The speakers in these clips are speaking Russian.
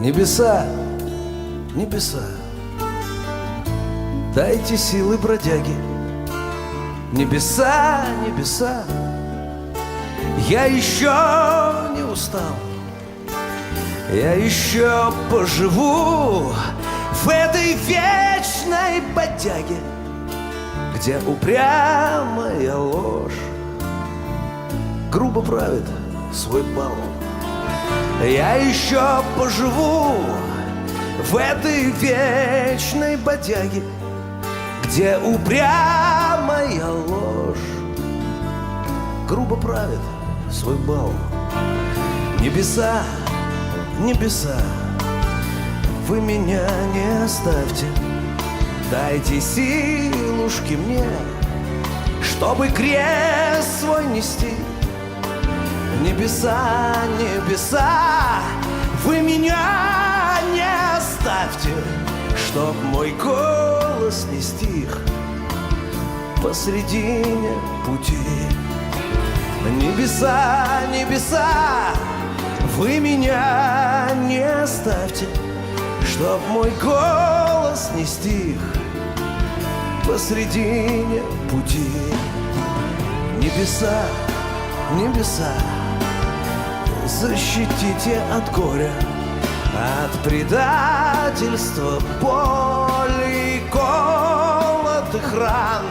Небеса, небеса, дайте силы бродяги. Небеса, небеса, я еще не устал. Я еще поживу в этой вечной бодяге, где упрямая ложь грубо правит свой бал. Я еще поживу в этой вечной бодяге, где упрямая ложь грубо правит свой бал. Небеса, небеса, вы меня не оставьте, дайте силушки мне, чтобы крест свой нести. Небеса, небеса, вы меня не оставьте, чтоб мой голос не стих посредине пути. Небеса, небеса, вы меня не оставьте, чтоб мой голос не стих посредине пути. Небеса, небеса, защитите от горя, от предательства, боли и колотых ран.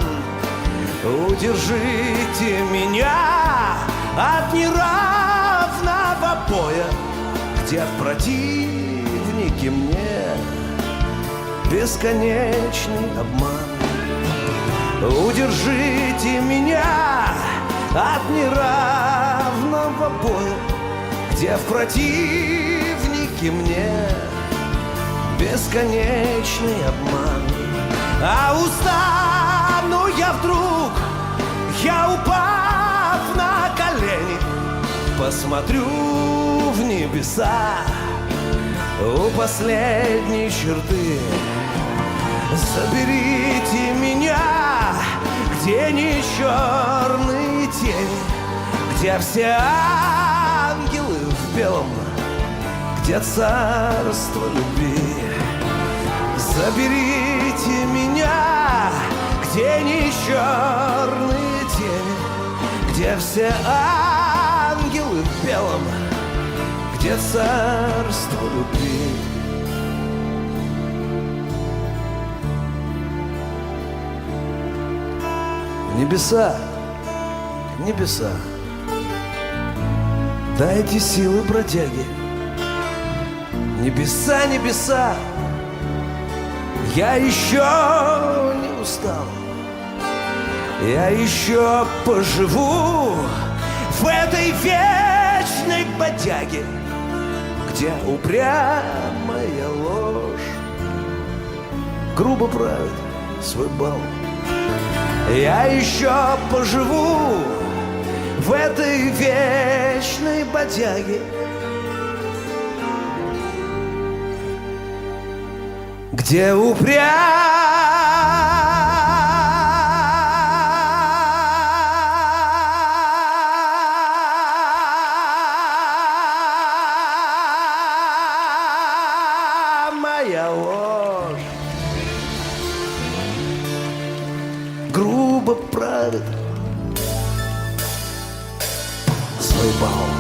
Удержите меня от неравного боя, где противники мне бесконечный обман. Удержите меня от неравного боя, где в противнике мне бесконечный обман. А устану я вдруг, я упав на колени, посмотрю в небеса у последней черты. Заберите меня, где не черные тени, где все белом, где царство любви. Заберите меня, где не черные тени, где все ангелы в белом, где царство любви. Небеса, небеса, дайте силы бродяги. Небеса, небеса, я еще не устал. Я еще поживу в этой вечной бодяге, где упрямая ложь грубо правит свой бал. Я еще поживу в этой вечной бодяге, где упрямая ложь? Грубо правит свой бал.